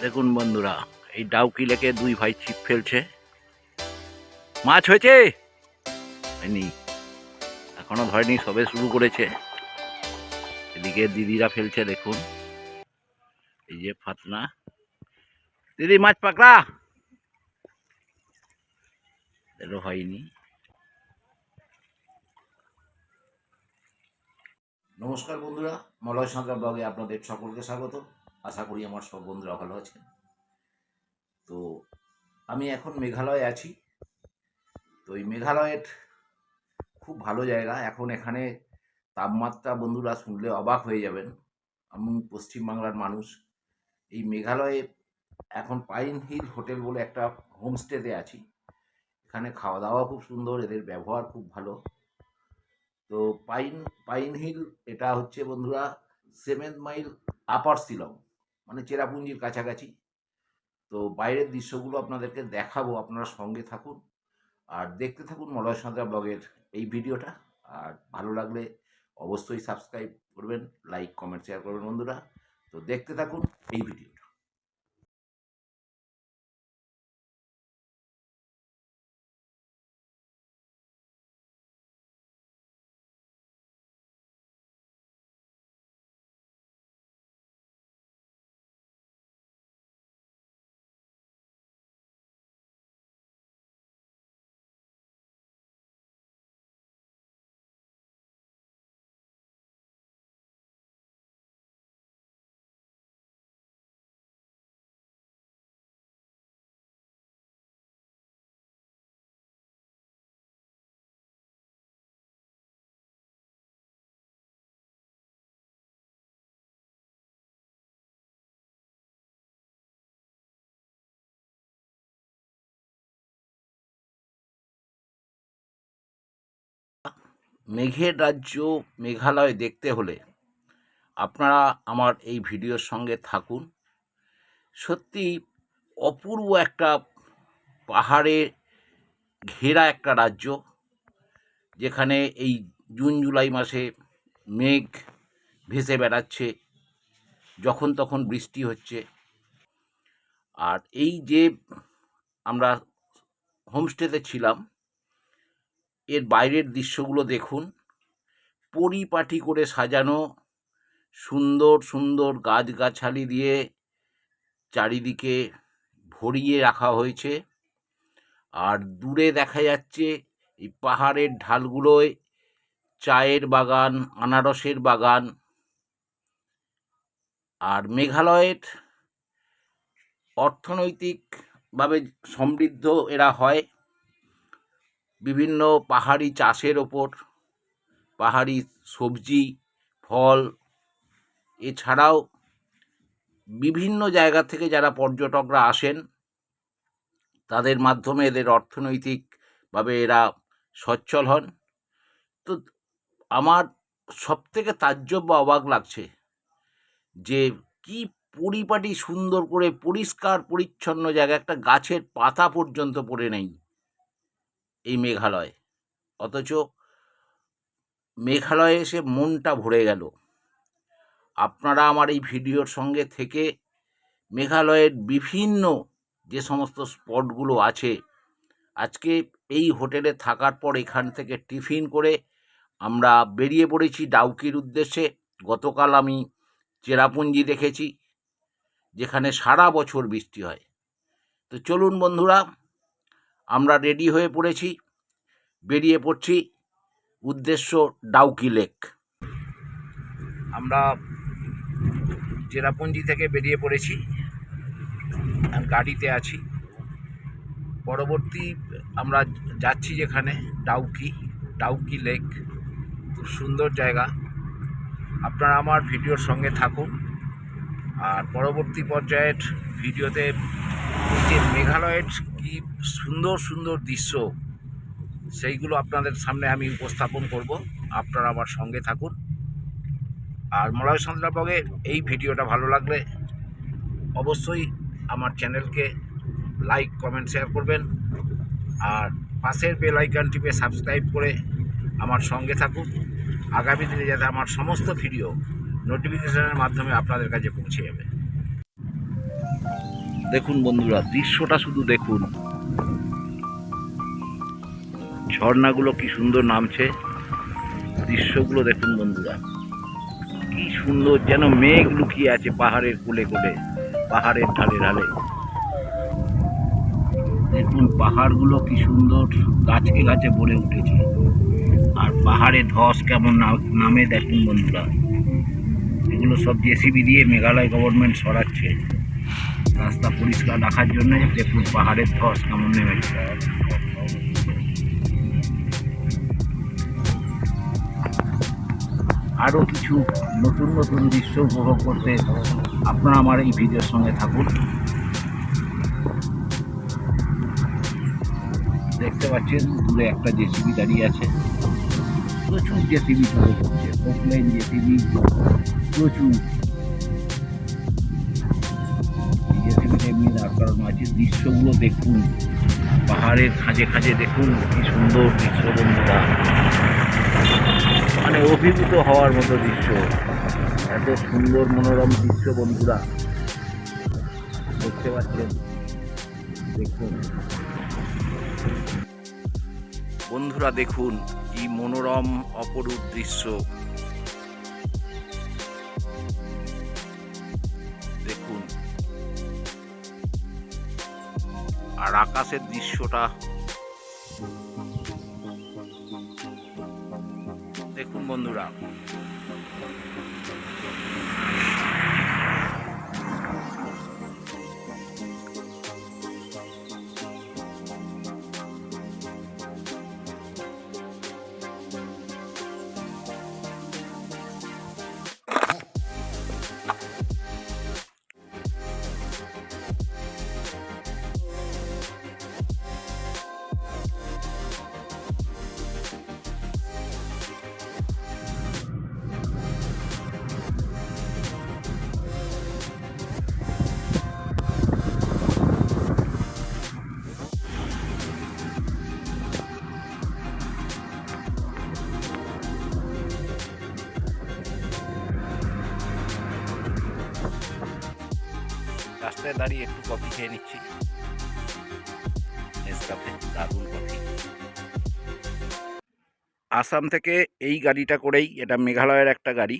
দেখুন বন্ধুরা, এই ডাউকি লেকে দুই ভাই ছিপ ফেলছে। মাছ হয়েছে? হয়নি। এখনও ধরেনি, সবে শুরু করেছে। এদিকে দিদিরা ফেলছে, দেখুন। এই যে ফাতনা। দিদি, মাছ পাকড়া! এলো হয়নি। নমস্কার বন্ধুরা, মলয় সাঁতরা ব্লগে আপনাদের সকলকে স্বাগত। আশা করি আমার সব বন্ধুরা ভালো আছেন। তো আমি এখন মেঘালয়ে আছি। তো এই মেঘালয়ের খুব ভালো জায়গা। এখন এখানে তাপমাত্রা বন্ধুরা শুনলে অবাক হয়ে যাবেন। আমি পশ্চিমবাংলার মানুষ। এই মেঘালয়ে এখন পাইন হিল হোটেল বলে একটা হোমস্টেতে আছি। এখানে খাওয়া দাওয়া খুব সুন্দর, এদের ব্যবহার খুব ভালো। তো পাইন পাইন হিল এটা হচ্ছে বন্ধুরা সেভেন মাইল আপার শিলং মানে চেরাপুঞ্জির কাছাকাছি। তো বাইরের দৃশ্যগুলো আপনাদেরকে দেখাবো, আপনারা সঙ্গে থাকুন। আর দেখতে থাকুন মলয় সাঁতরা ব্লগের এই ভিডিওটা। আর ভালো লাগলে অবশ্যই সাবস্ক্রাইব করবেন, লাইক, কমেন্ট, শেয়ার করবেন বন্ধুরা। তো দেখতে থাকুন এই ভিডিওটা মেঘের রাজ্য মেঘালয় দেখতে হলে আপনারা আমার এই ভিডিওর সঙ্গে থাকুন। সত্যি অপূর্ব একটা পাহাড়ে ঘেরা একটা রাজ্য, যেখানে এই জুন, জুলাই মাসে মেঘ ভেসে বেড়াচ্ছে, যখন তখন বৃষ্টি হচ্ছে। আর এই যে আমরা হোমস্টেতে ছিলাম এর বাইরের দৃশ্যগুলো দেখুন। পরিপাটি করে সাজানো, সুন্দর সুন্দর গাছগাছালি দিয়ে চারিদিকে ভরিয়ে রাখা হয়েছে। আর দূরে দেখা যাচ্ছে এই পাহাড়ের ঢালগুলোয় চায়ের বাগান, আনারসের বাগান আর মেঘালয়ের অর্থনৈতিকভাবে সমৃদ্ধ এরা হয়। বিভিন্ন পাহাড়ি চাষের ওপর, পাহাড়ি সবজি, ফল, এছাড়াও বিভিন্ন জায়গা থেকে যারা পর্যটকরা আসেন, তাদের মাধ্যমে এদের অর্থনৈতিকভাবে এরা সচ্ছল হন। তো আমার সবথেকে তাজ্জব বা অবাক লাগছে যে কি পরিপাটি সুন্দর করে পরিষ্কার পরিচ্ছন্ন জায়গা একটা গাছের পাতা পর্যন্ত পড়ে নেই। এই মেঘালয়। অথচ মেঘালয়ে এসে মনটা ভরে গেল। আপনারা আমার এই ভিডিওর সঙ্গে থেকে মেঘালয়ের বিভিন্ন যে সমস্ত স্পটগুলো আছে, আজকে এই হোটেলে থাকার পর এখান থেকে টিফিন করে আমরা বেরিয়ে পড়েছি ডাউকির উদ্দেশ্যে। গতকাল আমি চেরাপুঞ্জি দেখেছি, যেখানে সারা বছর বৃষ্টি হয়। তো চলুন বন্ধুরা আমরা রেডি হয়ে পড়েছি, বেরিয়ে পড়ছি উদ্দেশ্য ডাউকি লেক। আমরা চেরাপুঞ্জি থেকে বেরিয়ে পড়েছি গাড়িতে আছি। পরবর্তী আমরা যাচ্ছি যেখানে ডাউকি ডাউকি লেক। খুব সুন্দর জায়গা। আপনারা আমার ভিডিওর সঙ্গে থাকুন। আর পরবর্তী পর্যায়ের ভিডিওতে মেঘালয়ের কি সুন্দর সুন্দর দৃশ্য, সেইগুলো আপনাদের সামনে আমি উপস্থাপন করব। আপনারা আমার সঙ্গে থাকুন। আর মলয় সন্ধ্যা ব্লগে এই ভিডিওটা ভালো লাগলে অবশ্যই আমার চ্যানেলকে লাইক, কমেন্ট, শেয়ার করবেন। আর পাশের বেল টিপে সাবস্ক্রাইব করে আমার সঙ্গে থাকুন। আগামী দিনে যাতে আমার সমস্ত ভিডিও নোটিফিকেশনের মাধ্যমে আপনাদের কাছে পৌঁছে যাবে। দেখুন বন্ধুরা, দৃশ্যটা শুধু দেখুন। ঝর্ণাগুলো কি সুন্দর নামছে। দৃশ্যগুলো দেখুন বন্ধুরা, কি সুন্দর যেন মেঘ লুকিয়ে আছে পাহাড়ের কোলে কোলে, পাহাড়ের ঢালে ঢালে। দেখুন পাহাড়গুলো কি সুন্দর, গাছকে গাছে ভরে উঠেছে। আর পাহাড়ে ধস কেমন নামে দেখুন বন্ধুরা। এগুলো সব জেসিবি দিয়ে মেঘালয় গভর্নমেন্ট সরাচ্ছে। রাস্তা পরিষ্কার রাখার জন্য দেখুন পাহাড়ের ধস কেমন নেমেছে। আরও কিছু নতুন নতুন দৃশ্য উপভোগ করতে আপনারা আমার এই ভিডিওর সঙ্গে থাকুন। দেখতে পাচ্ছেন দূরে একটা জেসিবি দাঁড়িয়ে আছে। প্রচুর জেসিবি চলে যাচ্ছে জেসিবি, প্রচুর। এমনি আছে। দৃশ্যগুলো দেখুন। পাহাড়ের খাঁজে খাঁজে দেখুন। কি সুন্দর দৃশ্য বন্ধুরা। মানে অভিভূত হওয়ার মতো দৃশ্য। এত সুন্দর মনোরম দৃশ্য বন্ধুরা। দেখতে পাচ্ছেন? দেখুন। বন্ধুরা দেখুন, কি মনোরম, অপরূপ দৃশ্য। আকাশের দৃশ্যটা। দেখুন বন্ধুরা দাঁড়িয়ে একটু কফি খেয়ে নিচ্ছি। আসাম থেকে এই গাড়িটা করেই, এটা মেঘালয়ের একটা গাড়ি।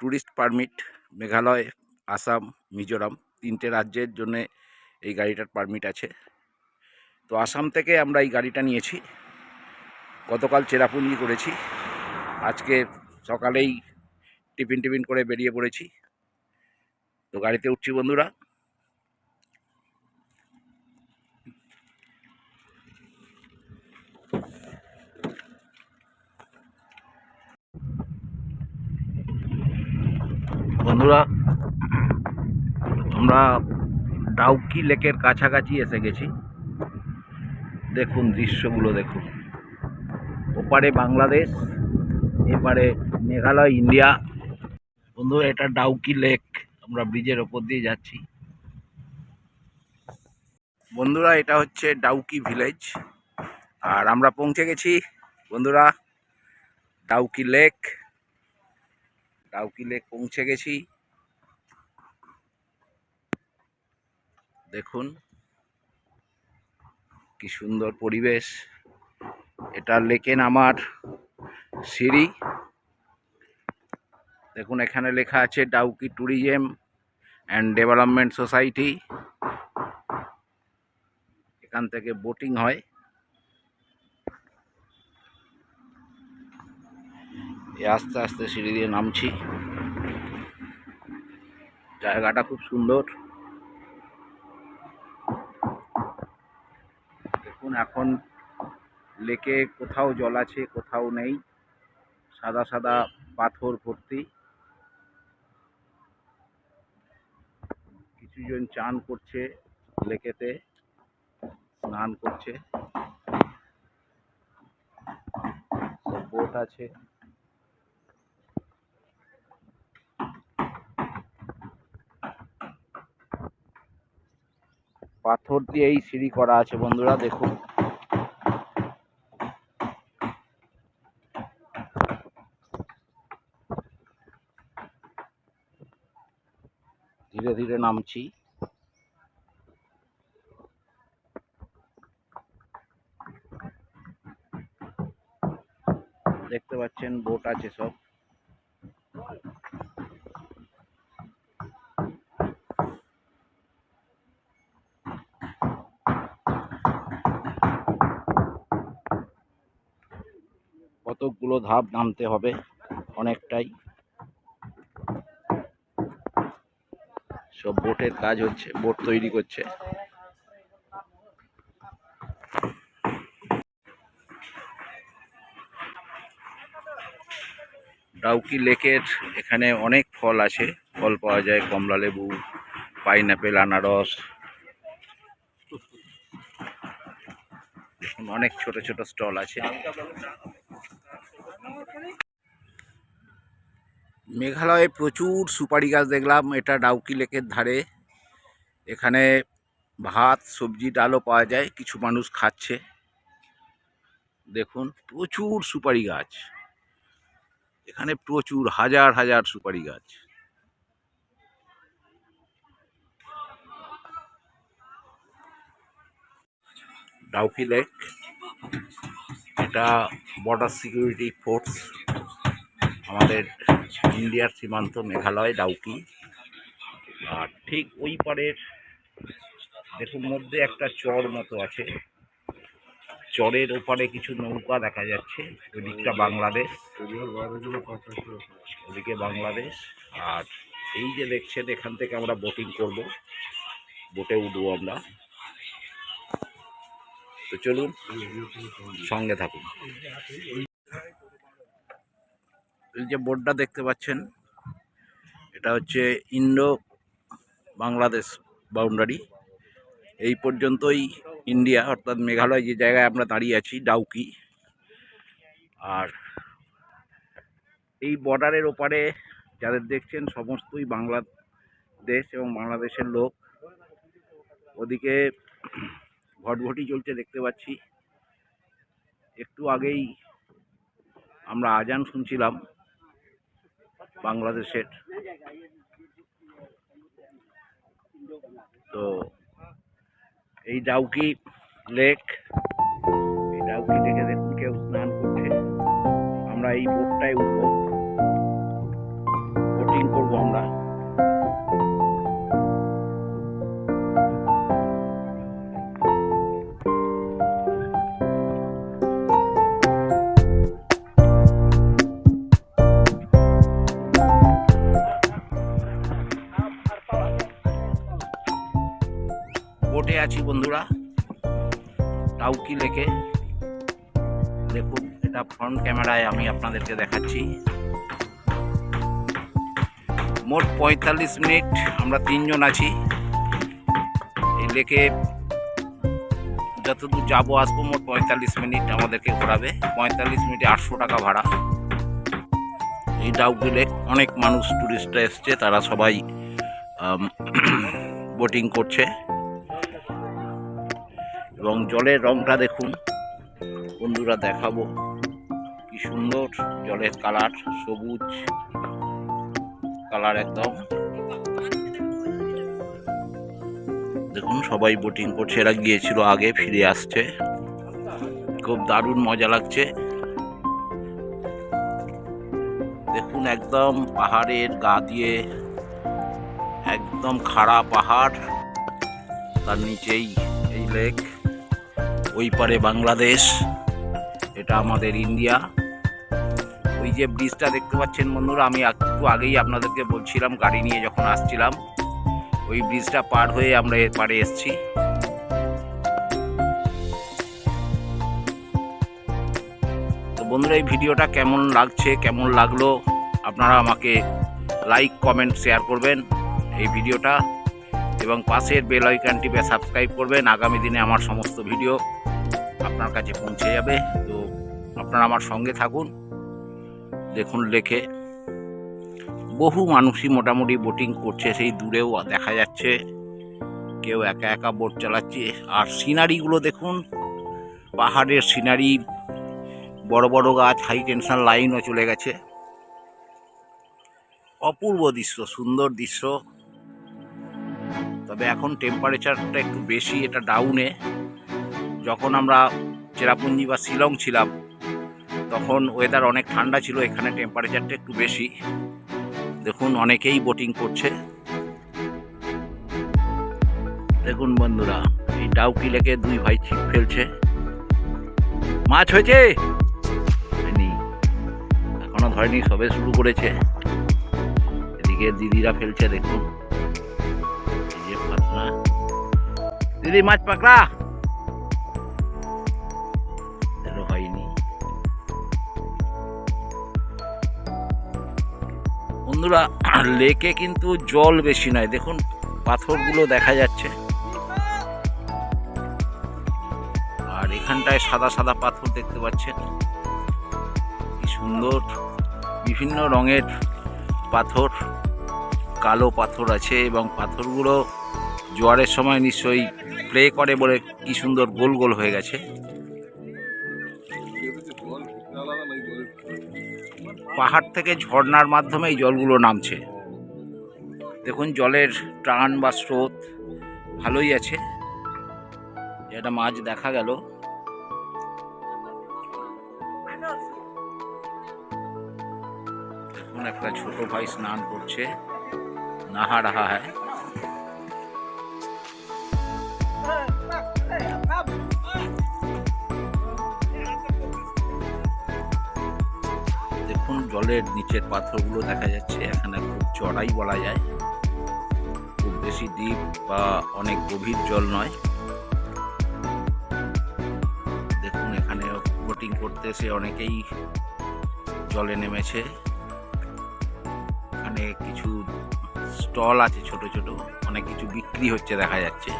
ট্যুরিস্ট পারমিট মেঘালয়, আসাম, মিজোরাম, তিনটে রাজ্যের জন্য এই গাড়িটার পারমিট আছে। তো আসাম থেকে আমরা এই গাড়িটা নিয়েছি। গতকাল চেরাপুঞ্জি করেছি। আজকে সকালেই টিফিন টিফিন করে বেরিয়ে পড়েছি। তো গাড়িতে উঠছি বন্ধুরা। বন্ধুরা, আমরা ডাউকি লেকের কাছাকাছি এসে গেছি। দেখুন দৃশ্যগুলো, দেখুন। ওপারে বাংলাদেশ, এপারে মেঘালয়, ইন্ডিয়া। বন্ধুরা, এটা ডাউকি লেক। আমরা ব্রিজের ওপর দিয়ে যাচ্ছি। বন্ধুরা, এটা হচ্ছে ডাউকি ভিলেজ। আর আমরা পৌঁছে গেছি, বন্ধুরা, ডাউকি লেক। ডাউকি লেক পৌঁছে গেছি। দেখুন কি সুন্দর পরিবেশ। এটা লেকে আমার সিঁড়ি। দেখুন এখানে লেখা আছে Dawki tourism and development society. এখান থেকে বোটিং হয়। আস্তে আস্তে সিঁড়ি দিয়ে নামছি। জায়গাটা খুব সুন্দর। দেখুন, এখন লেকে কোথাও জল আছে, কোথাও নেই। সাদা সাদা পাথর ভর্তি। কিছুজন চান করছে লেকেতে, স্নান করছে। বোট আছে। পাথর দিয়ে এই সিঁড়ি করা আছে বন্ধুরা, দেখুন। ধীরে ধীরে নামছি। দেখতে পাচ্ছেন, বোট আছে সব। ধাপ নামতে হবে অনেকটাই। সব বোটের কাজ হচ্ছে, বোট তৈরি করছে। ডাউকি লেকের এখানে অনেক ফল আছে, ফল পাওয়া যায়, কমলা লেবু পাইনাপেল আনারস। অনেক ছোট ছোট স্টল আছে। মেঘালয়ে প্রচুর সুপারি গাছ দেখলাম, এটা ডাউকি লেকের ধারে। এখানে ভাত, সবজি, ডালও পাওয়া যায়, কিছু মানুষ খাচ্ছে। দেখুন, প্রচুর সুপারি গাছ। এখানে প্রচুর, হাজার হাজার সুপারি গাছ। ডাউকি লেক, এটা বর্ডার সিকিউরিটি ফোর্স আমাদের ইন্ডিয়ার সীমান্ত মেঘালয়, ডাউকি। আর ঠিক ওই পারের দেখুন মধ্যে একটা চর মতো আছে। চরের ওপারে কিছু নৌকা দেখা যাচ্ছে, ওদিকটা বাংলাদেশ, ওদিকে বাংলাদেশ। আর এই যে দেখছেন, এখান থেকে আমরা বোটিং করব। বোটে উঠবো আমরা। তো চলুন, সঙ্গে থাকুন। এই যে বোর্ডটা দেখতে পাচ্ছেন, এটা হচ্ছে ইন্ডো বাংলাদেশ বাউন্ডারি এই পর্যন্তই ইন্ডিয়া, অর্থাৎ মেঘালয় যে জায়গায় আমরা দাঁড়িয়ে আছি, ডাউকি। আর এই বর্ডারের ওপারে যাদের দেখছেন, সমস্তই বাংলাদেশ এবং বাংলাদেশের লোক। ওদিকে ভটভটি চলছে দেখতে পাচ্ছি। একটু আগেই আমরা আজান শুনছিলাম। বাংলাদেশের। তো এই ডাউকি লেক, এই ডাউকি লেকে কেউ স্নান করছে। আমরা এই বোটটায় উঠবো। আছি বন্ধুরা। টাউকি লেকে দেখুন, এটা ফ্রন্ট ক্যামেরায় আমি আপনাদেরকে দেখাচ্ছি। মোট পঁয়তাল্লিশ মিনিট আমরা তিনজন আছি। এই লেকে যতদূর যাব, আসব, মোট পঁয়তাল্লিশ মিনিট আমাদেরকে ঘোরাবে। পঁয়তাল্লিশ মিনিটে আটশো টাকা ভাড়া। এই ডাউকি লেক অনেক মানুষ টুরিস্টরা এসছে, তারা সবাই বোটিং করছে। এবং জলের রংটা দেখুন। বন্ধুরা দেখাবো কি সুন্দর জলের কালার, সবুজ কালার একদম। দেখুন, সবাই বোটিং করছে, এরা গিয়েছিল আগে, ফিরে আসছে। খুব দারুণ মজা লাগছে। দেখুন, একদম পাহাড়ের গা দিয়ে, একদম খাড়া পাহাড়। তার নিচেই এই লেক ওই পারে বাংলাদেশ, এটা আমাদের ইন্ডিয়া। ওই যে ব্রিজটা দেখতে পাচ্ছেন বন্ধুরা, আমি একটু আগেই আপনাদেরকে বলছিলাম, গাড়ি নিয়ে যখন আসছিলাম, ওই ব্রিজটা পার হয়ে আমরা এর পারে এসছি। তো বন্ধুরা, এই ভিডিওটা কেমন লাগছে, কেমন লাগল, আপনারা আমাকে লাইক, কমেন্ট, শেয়ার করবেন এই ভিডিওটা। এবং পাশের বেল আইকনটি সাবস্ক্রাইব করবেন। আগামী দিনে আমার সমস্ত ভিডিও আপনার কাছে পৌঁছে যাবে। তো আপনারা আমার সঙ্গে থাকুন। দেখুন, লেখে, বহু মানুষই মোটামুটি বোটিং করছে, সেই দূরেও দেখা যাচ্ছে। কেউ একা একা বোট চালাচ্ছে। আর সিনারিগুলো দেখুন, পাহাড়ের সিনারি বড় বড় গাছ হাই টেনশন লাইনও চলে গেছে। অপূর্ব দৃশ্য, সুন্দর দৃশ্য। তবে এখন টেম্পারেচারটা একটু বেশি, এটা ডাউনে যখন আমরা চেরাপুঞ্জি বা শিলং ছিলাম, তখন ওয়েদার অনেক ঠান্ডা ছিল, এখানে টেম্পারেচারটা একটু বেশি। দেখুন, অনেকেই বোটিং করছে। দেখুন বন্ধুরা, এই ডাউকি লেকে দুই ভাই ছিপ ফেলছে। মাছ হয়েছে? এখনও ধরেনি, সবে শুরু করেছে। এদিকে দিদিরা ফেলছে, দেখুন। দিদি, মাছ পাকড়া? বন্ধুরা, লেকে কিন্তু জল বেশি নয়। দেখুন, পাথরগুলো দেখা যাচ্ছে। আর এখানটায় সাদা সাদা পাথর দেখতে পাচ্ছেন। কি সুন্দর। বিভিন্ন রঙের পাথর, কালো পাথর আছে এবং পাথরগুলো জোয়ারের সময় নিশ্চয়ই প্লে করে বলে কি সুন্দর গোল গোল হয়ে গেছে। পাহাড় থেকে ঝর্নার মাধ্যমে এই জলগুলো নামছে। দেখুন, জলের টান বা স্রোত ভালোই আছে। একটা মাছ দেখা গেল। দেখুন, একটা ছোট ভাই স্নান করছে। নাহা রাহা হ্যায়। জলের নিচের পাথরগুলো দেখা যাচ্ছে, এখানে খুব চড়াই বলা যায়। খুব বেশি দ্বীপ বা অনেক গভীর জল নয়। দেখুন, এখানে বোটিং করতে এসে অনেকেই জলে নেমেছে। এখানে কিছু স্টল আছে ছোট ছোট, অনেক কিছু বিক্রি হচ্ছে দেখা যাচ্ছে।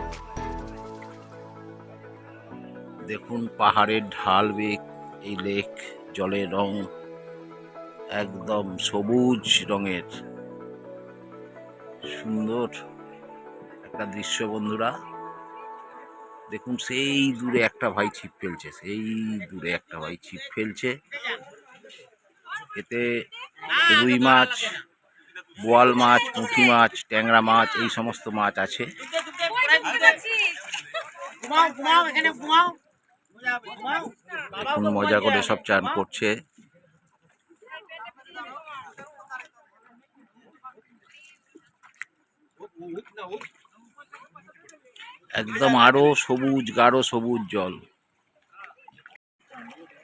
দেখুন, পাহাড়ের ঢাল বেগ এই লেক, জলের রং একদম সবুজ রঙের। সুন্দর একটা দৃশ্য বন্ধুরা। দেখুন সেই দূরে একটা ভাই ছিপ ফেলছে সেই দূরে একটা ভাই ছিপ ফেলছে। এতে রুই মাছ বোয়াল মাছ পুঁটি মাছ ট্যাংরা মাছ এই সমস্ত মাছ আছে। মজা করে সব চান করছে। একদম আরও সবুজ, গাঢ় সবুজ জল।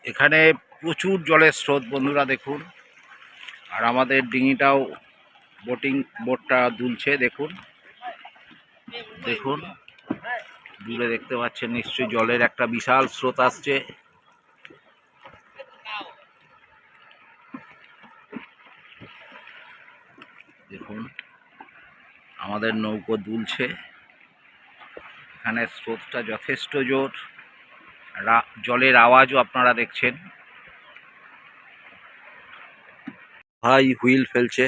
এখানে প্রচুর জলের স্রোত, বন্ধুরা দেখুন। আর আমাদের ডিঙিটাও বোটিং বোটটা দুলছে, দেখুন। দেখুন, দূরে দেখতে পাচ্ছেন, নিশ্চয়ই জলের একটা বিশাল স্রোত আসছে। দেখুন। আমাদের নৌকো দুলছে। এখানে স্রোতটা যথেষ্ট জোর। জলের আওয়াজও আপনারা দেখছেন। ভাই হুইল ফেলছে।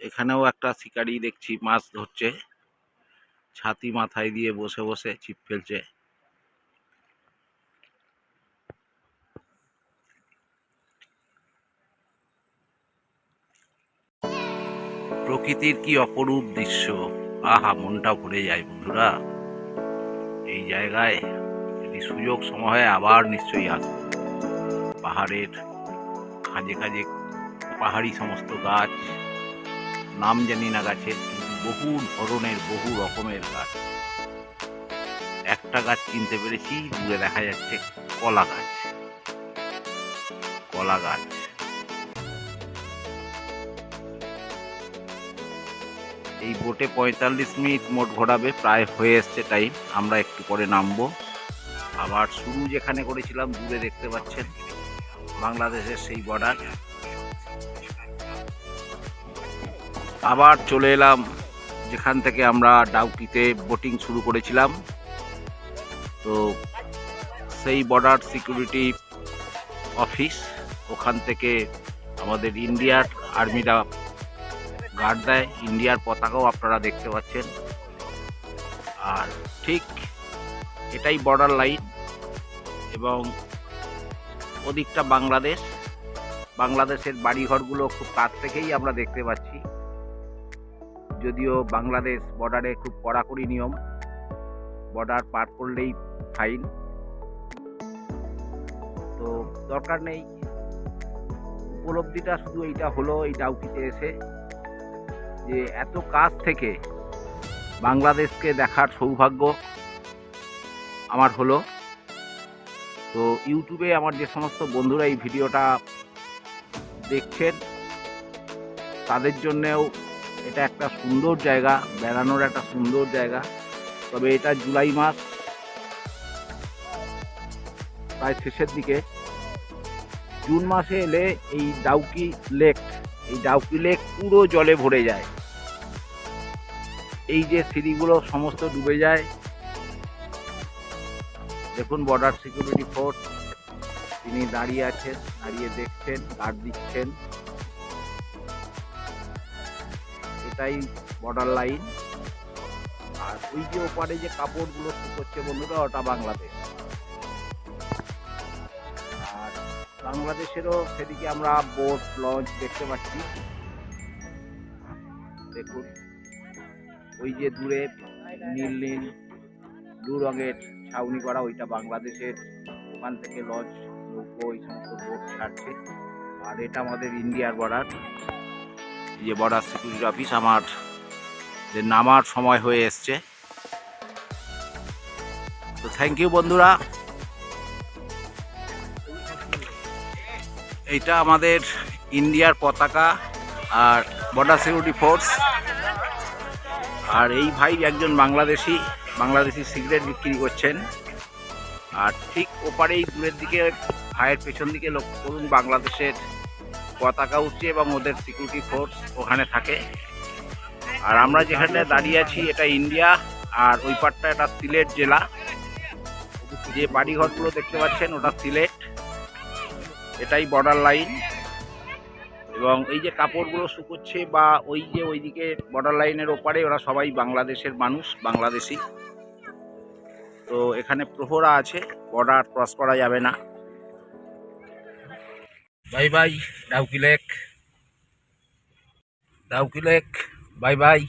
এখানেও একটা শিকারি দেখছি, মাছ ধরছে। ছাতি মাথায় দিয়ে বসে বসে ছিপ ফেলছে। প্রকৃতির কি অপরূপ দৃশ্য? আহা, মনটা ভরে যায় বন্ধুরা। এই জায়গায় যদি সুযোগ সময় আবার নিশ্চয়ই আসব। পাহাড়ের খাঁজে খাঁজে পাহাড়ি সমস্ত গাছ, নাম জানি না গাছের, কিন্তু বহু ধরনের, বহু রকমের গাছ। একটা গাছ চিনতে পেরেছি, দূরে দেখা যাচ্ছে কলা গাছ। কলা গাছ। এই বোটে পঁয়তাল্লিশ মিনিট মোট ঘোরাবে, প্রায় হয়ে এসছে টাইম আমরা একটু পরে নামবো। আবার শুরু যেখানে করেছিলাম, দূরে দেখতে পাচ্ছেন, বাংলাদেশের সেই বর্ডার আবার চলে এলাম, যেখান থেকে আমরা ডাউকিতে বোটিং শুরু করেছিলাম। তো সেই বর্ডার সিকিউরিটি অফিস ওখান থেকে আমাদের ইন্ডিয়ার আর্মিরা গার্ড দেয়। ইন্ডিয়ার পতাকাও আপনারা দেখতে পাচ্ছেন। আর ঠিক এটাই বর্ডার লাইন এবং ওদিকটা বাংলাদেশ। বাংলাদেশের বাড়িঘরগুলো খুব কাছ থেকেই আমরা দেখতে পাচ্ছি। যদিও বাংলাদেশ বর্ডারে খুব কড়াকড়ি নিয়ম। বর্ডার পার করলেই ফাইন তো দরকার নেই। উপলব্ধিটা শুধু এইটা হলো এই ডাউকিতে এসে যে এত কাছ থেকে বাংলাদেশকে দেখার সৌভাগ্য আমার হলো। তো ইউটিউবে আমার যে সমস্ত বন্ধুরা এই ভিডিওটা দেখছেন, তাদের জন্যেও এটা একটা সুন্দর জায়গা, বেড়ানোর একটা সুন্দর জায়গা। তবে এটা জুলাই মাস, প্রায় শেষের দিকে। জুন মাসে এলে এই ডাউকি লেক এই ডাউকি লেক পুরো জলে ভরে যায়। এই যে সিঁড়িগুলো সমস্ত ডুবে যায়। দেখুন বর্ডার সিকিউরিটি ফোর্স তিনি দাঁড়িয়ে আছেন, দাঁড়িয়ে দেখছেন গার্ড দিচ্ছেন। এটাই বর্ডার লাইন আর ওই যে ওপারে যে কাপড়গুলো শুকোচ্ছে বন্ধুরা, ওটা বাংলাদেশ। বাংলাদেশেরও সেদিকে আমরা বোট লঞ্চ দেখতে পাচ্ছি। দেখুন, ওই যে দূরে নীল নীল, দু রঙের ছাউনি করা, ওইটা বাংলাদেশের ওখান থেকে লঞ্চ নৌকো এই সমস্ত বোট ছাড়ছে। আর এটা আমাদের ইন্ডিয়ার বর্ডার যে বর্ডার সিকিউরিটি অফিস আমার যে নামার সময় হয়ে এসছে। তো থ্যাংক ইউ বন্ধুরা। এইটা আমাদের ইন্ডিয়ার পতাকা আর বর্ডার সিকিউরিটি ফোর্স আর এই ভাই একজন বাংলাদেশি বাংলাদেশি সিগারেট বিক্রি করছেন। আর ঠিক ওপারেই দূরের দিকে, ভাইয়ের পেছন দিকে লক্ষ্য করুন, বাংলাদেশের পতাকা উঠছে এবং ওদের সিকিউরিটি ফোর্স ওখানে থাকে। আর আমরা যেখানে দাঁড়িয়ে আছি, এটা ইন্ডিয়া, আর ওই পারটা এটা সিলেট জেলা। যে বাড়িঘরগুলো দেখতে পাচ্ছেন, ওটা সিলেট। এটাই বর্ডার লাইন এবং এই যে কাপড়গুলো শুকোচ্ছে বা ওই যে ওইদিকে বর্ডার লাইনের ওপারে ওরা সবাই বাংলাদেশের মানুষ, বাংলাদেশি। তো এখানে প্রহরা আছে বর্ডার ক্রস করা যাবে না। Bye bye, Dawki lake. Dawki lake, bye bye.